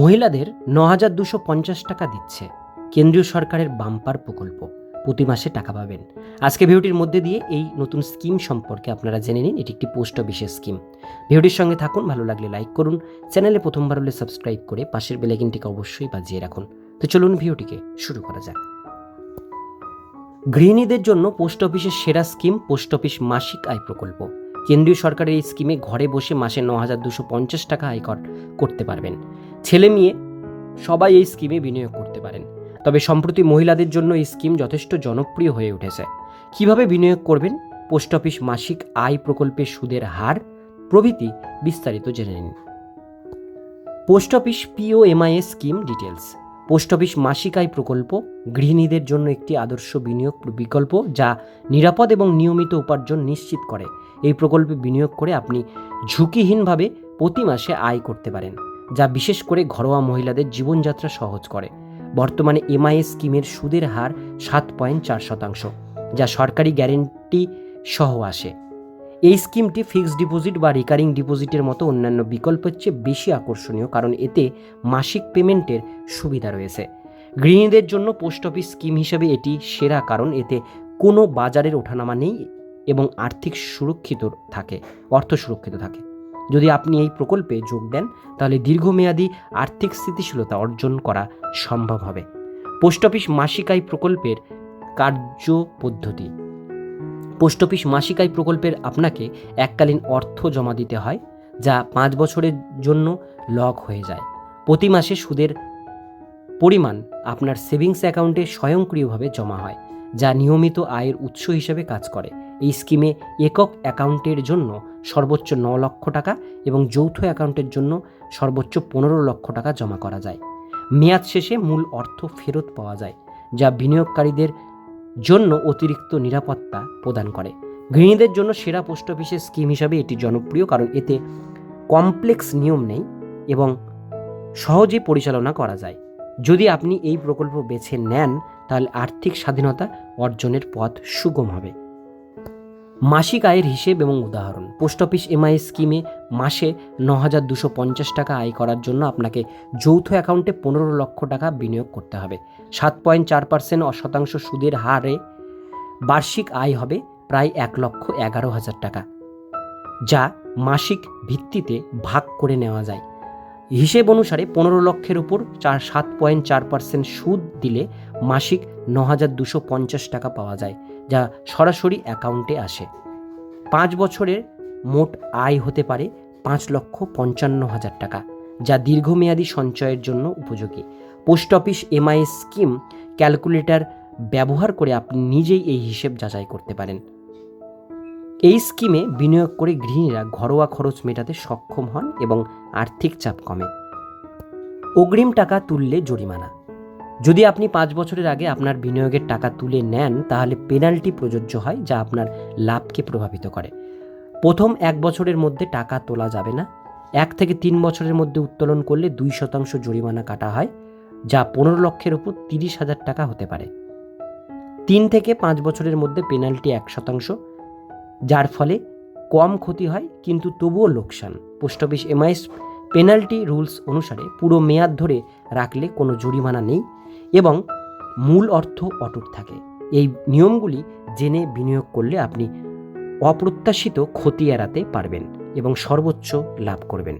মহিলাদের ন হাজার দুশো পঞ্চাশ টাকা দিচ্ছে কেন্দ্রীয় সরকারের বাম্পার প্রকল্প। প্রতি মাসে টাকা পাবেন। আজকে ভিডিওটির মধ্যে দিয়ে এই নতুন স্কিম সম্পর্কে আপনারা জেনে নিন। এটি একটি পোস্ট অফিসের স্কিম। ভিডিওটির সঙ্গে থাকুন, ভালো লাগলে লাইক করুন। চ্যানেলে প্রথমবার হলে সাবস্ক্রাইব করে পাশের বেলাইকিনটিকে অবশ্যই বাজিয়ে রাখুন। তো চলুন ভিডিওটিকে শুরু করা যাক। গৃহিণীদের জন্য পোস্ট অফিসের সেরা স্কিম পোস্ট অফিস মাসিক আয় প্রকল্প। কেন্দ্রীয় সরকারের এই স্কিমে ঘরে বসে মাসে ন হাজার দুশো পঞ্চাশ টাকা আয়কর করতে পারবেন। ছেলে মেয়ে সবাই এই স্কিমে বিনিয়োগ করতে পারেন। তবে সম্প্রতি মহিলাদের জন্য এই স্কিম যথেষ্ট জনপ্রিয় হয়ে উঠেছে। কীভাবে বিনিয়োগ করবেন? পোস্ট অফিস মাসিক আয় প্রকল্পের সুদের হার? প্রভৃতি বিস্তারিত জেনে নিন। Post office PO MIA scheme details post office মাসিক আয় প্রকল্প গৃহিণীদের জন্য একটি আদর্শ বিনিয়োগ বিকল্প যা নিরাপদ এবং নিয়মিত উপার্জন নিশ্চিত করে। এই প্রকল্পে বিনিয়োগ করে আপনি ঝুঁকিহীনভাবে প্রতি মাসে আয় করতে পারেন, যা বিশেষ করে ঘরোয়া মহিলাদের জীবনযাত্রা সহজ করে। বর্তমানে এমআইএস স্কিমের সুদের হার সাত পয়েন্ট চার শতাংশ, যা সরকারি গ্যারেন্টি সহ আসে। এই স্কিমটি ফিক্সড ডিপোজিট বা রিকারিং ডিপোজিটের মতো অন্যান্য বিকল্পের চেয়ে বেশি আকর্ষণীয়, কারণ এতে মাসিক পেমেন্টের সুবিধা রয়েছে। গৃহিণীদের জন্য পোস্ট অফিস স্কিম হিসেবে এটি সেরা, কারণ এতে কোনো বাজারের ওঠানামা নেই এবং আর্থিক সুরক্ষিত থাকে, অর্থ সুরক্ষিত থাকে। যদি আপনি এই প্রকল্পে যোগ দেন, তাহলে দীর্ঘমেয়াদী আর্থিক স্থিতিশীলতা অর্জন করা সম্ভব হবে। পোস্ট অফিস মাসিক আয় প্রকল্পের কার্য পদ্ধতি। পোস্ট অফিস মাসিক আয় প্রকল্পের আপনাকে এককালীন অর্থ জমা দিতে হয়, যা পাঁচ বছরের জন্য লক হয়ে যায়। প্রতি মাসে সুদের পরিমাণ আপনার সেভিংস অ্যাকাউন্টে স্বয়ংক্রিয়ভাবে জমা হয়, যা নিয়মিত আয়ের উৎস হিসেবে কাজ করে। এই স্কিমে একক অ্যাকাউন্টের জন্য সর্বোচ্চ ন লক্ষ টাকা এবং যৌথ অ্যাকাউন্টের জন্য সর্বোচ্চ পনেরো লক্ষ টাকা জমা করা যায়। মেয়াদ শেষে মূল অর্থ ফেরত পাওয়া যায়, যা বিনিয়োগকারীদের জন্য অতিরিক্ত নিরাপত্তা প্রদান করে। গৃহিণীদের জন্য সেরা পোস্ট অফিসের স্কিম হিসাবে এটি জনপ্রিয়, কারণ এতে কমপ্লেক্স নিয়ম নেই এবং সহজে পরিচালনা করা যায়। যদি আপনি এই প্রকল্প বেছে নেন, তাহলে আর্থিক স্বাধীনতা অর্জনের পথ সুগম হবে। মাসিক আয়ের হিসেব এবং উদাহরণ। পোস্ট অফিস এমআই স্কিমে মাসে ন হাজার দুশো পঞ্চাশ টাকা আয় করার জন্য আপনাকে যৌথ অ্যাকাউন্টে পনেরো লক্ষ টাকা বিনিয়োগ করতে হবে। সাত পয়েন্ট চার পার্সেন্ট শতাংশ সুদের হারে বার্ষিক আয় হবে প্রায় এক লক্ষ এগারো হাজার টাকা, যা মাসিক ভিত্তিতে ভাগ করে নেওয়া যায়। হিসেব অনুসারে পনেরো লক্ষের উপর চার সাত পয়েন্ট চার পার্সেন্ট সুদ দিলে মাসিক ন হাজার দুশো পঞ্চাশ টাকা পাওয়া যায়। যা সরাসরি অ্যাকাউন্টে আসে। পাঁচ বছরের মোট আয় হতে পারে পাঁচ লক্ষ পঞ্চান্ন হাজার টাকা, যা দীর্ঘমেয়াদী সঞ্চয়ের জন্য উপযোগী। Post office MI scheme calculator ব্যবহার করে আপনি নিজেই এই হিসেব যাচাই করতে পারেন। এই স্কিমে বিনিয়োগ করে গৃহিণীরা ঘরোয়া খরচ মেটাতে সক্ষম হন এবং আর্থিক চাপ কমে। অগ্রিম টাকা তুললে জরিমানা। যদি আপনি পাঁচ বছরের আগে আপনার বিনিয়োগের টাকা তুলে নেন, তাহলে পেনাল্টি প্রযোজ্য হয় যা আপনার লাভকে প্রভাবিত করে। প্রথম এক বছরের মধ্যে টাকা তোলা যাবে না। এক থেকে তিন বছরের মধ্যে উত্তোলন করলে দুই শতাংশ জরিমানা কাটা হয়, যা পনেরো লক্ষের উপর তিরিশ হাজার টাকা হতে পারে। তিন থেকে পাঁচ বছরের মধ্যে পেনাল্টি এক শতাংশ, যার ফলে কম ক্ষতি হয়, কিন্তু তবুও লোকসান। Post office MIS penalty rules অনুসারে পুরো মেয়াদ ধরে রাখলে কোনো জরিমানা নেই। এবং মূল অর্থ অটুট থাকে। এই নিয়মগুলি জেনে বিনিয়োগ করলে আপনি অপ্রত্যাশিত ক্ষতি এড়াতে পারবেন এবং সর্বোচ্চ লাভ করবেন।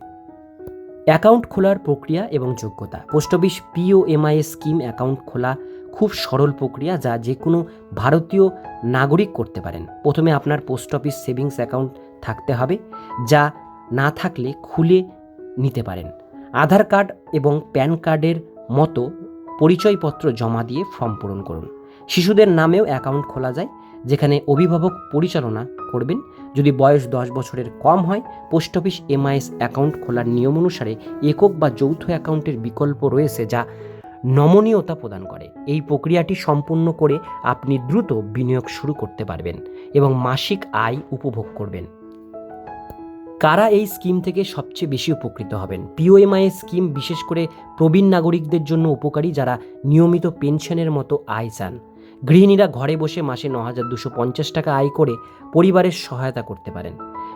অ্যাকাউন্ট খোলার প্রক্রিয়া এবং যোগ্যতা। Post office POMI scheme account খোলা খুব সরল প্রক্রিয়া যা যে কোনো ভারতীয় নাগরিক করতে পারেন। প্রথমে আপনার পোস্ট অফিস সেভিংস অ্যাকাউন্ট থাকতে হবে, যা না থাকলে খুলে নিতে পারেন। আধার কার্ড এবং প্যান কার্ডের মতো পরিচয়পত্র জমা দিয়ে ফর্ম পূরণ করুন। শিশুদের নামেও অ্যাকাউন্ট খোলা যায়, যেখানে অভিভাবক পরিচালনা করবেন। যদি বয়স দশ বছরের কম হয়, পোস্ট অফিস এমআইএস অ্যাকাউন্ট খোলার নিয়ম অনুসারে একক বা যৌথ অ্যাকাউন্টের বিকল্প রয়েছে যা নমনীয়তা প্রদান করে। এই প্রক্রিয়াটি সম্পূর্ণ করে আপনি দ্রুত বিনিয়োগ শুরু করতে পারবেন এবং মাসিক আয় উপভোগ করবেন। কারা এই স্কিম থেকে সবচেয়ে বেশি উপকৃত হবেন? পিওএমআই স্কিম বিশেষ করে প্রবীণ নাগরিকদের জন্য উপকারী যারা নিয়মিত পেনশনের মতো আয় চান। গৃহিণীরা ঘরে বসে মাসে ন হাজার দুশো পঞ্চাশ টাকা আয় করে পরিবারের সহায়তা করতে পারেন।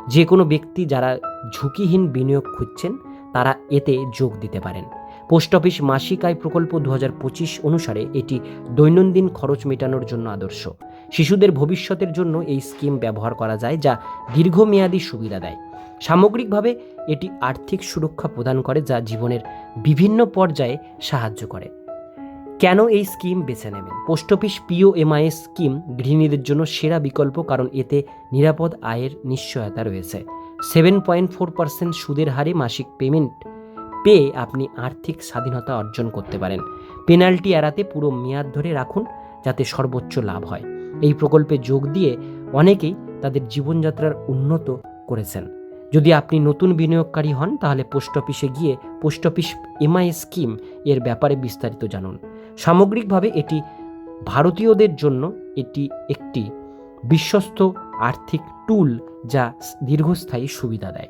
যে কোনো ব্যক্তি যারা ঝুঁকিহীন বিনিয়োগ খুঁজছেন, তারা এতে যোগ দিতে পারেন। পোস্ট অফিস মাসিক আয় প্রকল্প দু হাজার পঁচিশ অনুসারে এটি দৈনন্দিন খরচ মেটানোর জন্য আদর্শ। শিশুদের ভবিষ্যতের জন্য এই স্কিম ব্যবহার করা যায় যা দীর্ঘমেয়াদী সুবিধা দেয়। সামগ্রিকভাবে এটি আর্থিক সুরক্ষা প্রদান করে যা জীবনের বিভিন্ন পর্যায়ে সাহায্য করে। কেন এই স্কিম বেছে নেবেন? Post office PO MIS scheme গৃহিণীদের জন্য সেরা বিকল্প কারণ এতে নিরাপদ আয়ের নিশ্চয়তা রয়েছে। সেভেন পয়েন্ট ফোর পার্সেন্ট সুদের হারে মাসিক পেমেন্ট পেয়ে আপনি আর্থিক স্বাধীনতা অর্জন করতে পারেন। পেনাল্টি এড়াতে পুরো মেয়াদ ধরে রাখুন যাতে সর্বোচ্চ লাভ হয়। এই প্রকল্পে যোগ দিয়ে অনেকেই তাদের জীবনযাত্রার উন্নত করেছেন। যদি আপনি নতুন বিনিয়োগকারী হন, তাহলে পোস্ট অফিসে গিয়ে পোস্ট অফিস এমআই স্কিম এর ব্যাপারে বিস্তারিত জানুন। সামগ্রিকভাবে এটি ভারতীয়দের জন্য এটি একটি বিশ্বস্ত আর্থিক টুল যা দীর্ঘস্থায়ী সুবিধা দেয়।